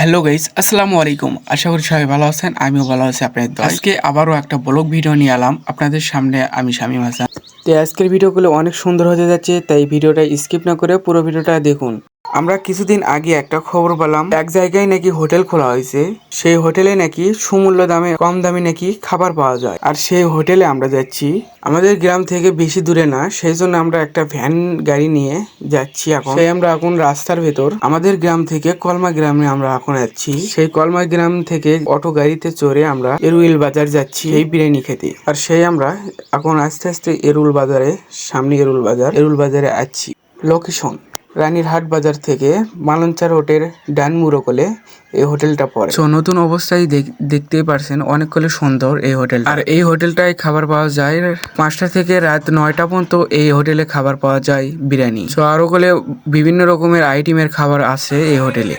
Hello guys আসসালামু আলাইকুম আশা করি সবাই ভালো আছেন, আমিও ভালো আছি, আপনাদের। আজকে আবারও একটা ব্লগ ভিডিও নিয়ে এলাম। আপনাদের সামনে আমি শামীম হাসান। তো আজকের ভিডিওগুলো অনেক সুন্দর হতে যাচ্ছে, তাই ভিডিওটা স্কিপ না করে পুরো ভিডিওটা দেখুন। আমরা কিছুদিন আগে একটা খবর পেলাম, এক জায়গায় নাকি হোটেল খোলা হয়েছে। সেই হোটেলে নাকি সুমূল্য দামে কম দামে নাকি খাবার পাওয়া যায়। আর সেই হোটেলে আমরা যাচ্ছি। আমাদের গ্রাম থেকে বেশি দূরে না, সেই জন্য আমরা একটা ভ্যান গাড়ি নিয়ে যাচ্ছি এখন। সেই আমরা এখন রাস্তার ভেতর। আমাদের গ্রাম থেকে কলমা গ্রামে আমরা এখন যাচ্ছি সেই কলমা গ্রাম থেকে অটো গাড়িতে চড়ে আমরা এরুইল বাজার যাচ্ছি এই বিরিয়ানি খেতে। আর সেই আমরা এখন আস্তে আস্তে এরুল বাজারে, সামনে এরুল বাজার এরুল বাজারে আসছি লোকেশন। রানীরহাট বাজার থেকে মালঞ্চা রোডের ডান মুরোকলে এই হোটেলটা পড়ে। সো নতুন অবস্থায় দেখ- দেখতেই পারছেন অনেকগুলো সুন্দর এই হোটেল আর এই হোটেলটায় খাবার পাওয়া যায় পাঁচটা থেকে রাত নয়টা পর্যন্ত এই হোটেলে খাবার পাওয়া যায় বিরিয়ানি। সো আরও কলে বিভিন্ন রকমের আইটেমের খাবার আছে এই হোটেলে।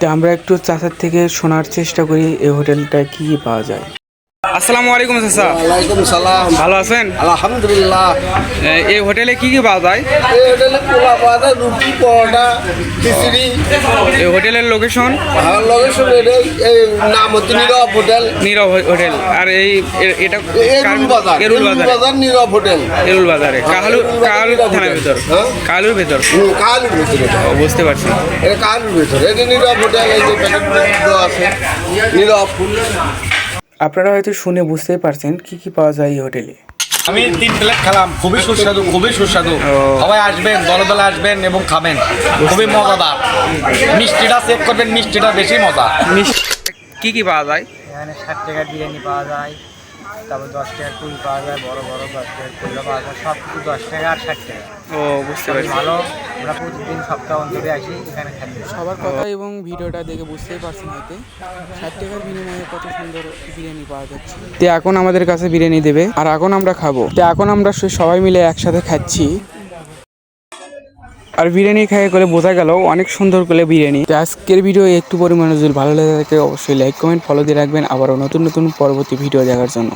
তো আমরা একটু চাচার থেকে শোনার চেষ্টা করি এই হোটেলটায় কি কি পাওয়া যায়। আসসালামু আলাইকুম চাচা। ওয়ালাইকুম সালাম। ভালো আছেন? আলহামদুলিল্লাহ। এই হোটেলে কি কি পাওয়া যায়? এই হোটেলে পোলা পাওয়া যায় রুটি পরোটা খিচুড়ি। এই হোটেলের লোকেশন আর লোকেশন এই নাম হচ্ছে নীরব হোটেল। নীরব হোটেল। আর এই এটা এরুল বাজার এরুল বাজার? নীরব হোটেল। এরুল বাজারে। কাহালু এরুল কাহালু থানার ভিতর। হ্যাঁ? কাহালুর ভিতর? ভিতরে। বুঝতে পারছি। এটা কালুর ভিতরে। এটা নীরব হোটেল এই যে প্যাকেট আছে নীরব। আপনারা হয়তো শুনে বুঝতেই পারছেন কি কি পাওয়া যায় এই হোটেলে। আমি তিন প্লেট খেলাম খুবই সুস্বাদু খুবই সুস্বাদু। সবাই আসবেন দলে দলে আসবেন এবং খাবেন। খুবই মজাদার। মিষ্টিটা চেক করবেন মিষ্টিটা বেশি মজা। কি কি পাওয়া যায়? এখানে ষাট টাকার বিরিয়ানি পাওয়া যায়। তারপর দশ টাকা কুড়ি পাওয়া যায় বড় বড় দশ টাকা কুড়ি পাওয়া যায় সব কিছু দশ টাকা আর ষাট টাকা। ও বুঝতে পারছি। ভালো আমরা প্রতিদিন সপ্তাহ অন্তরে আসি এখানে খাই সবার কথা এবং ভিডিওটা দেখে বুঝতেই পারছেন হয়তো। ষাট টাকার বিনিময়ে কত সুন্দর বিরিয়ানি পাওয়া যাচ্ছে। তো এখন আমাদের কাছে বিরিয়ানি দেবে আর এখন আমরা খাব। তো এখন আমরা সবাই মিলে একসাথে খাচ্ছি। আর বিরিয়ানি খাই করে বোঝা গেল অনেক সুন্দর করে বিরিয়ানি। তো আজকের ভিডিও একটু পরিমাণে যদি ভালো লেগে থাকে, অবশ্যই লাইক কমেন্ট ফলো দিয়ে রাখবেন। আবারও নতুন নতুন পরবর্তী ভিডিও দেখার জন্য।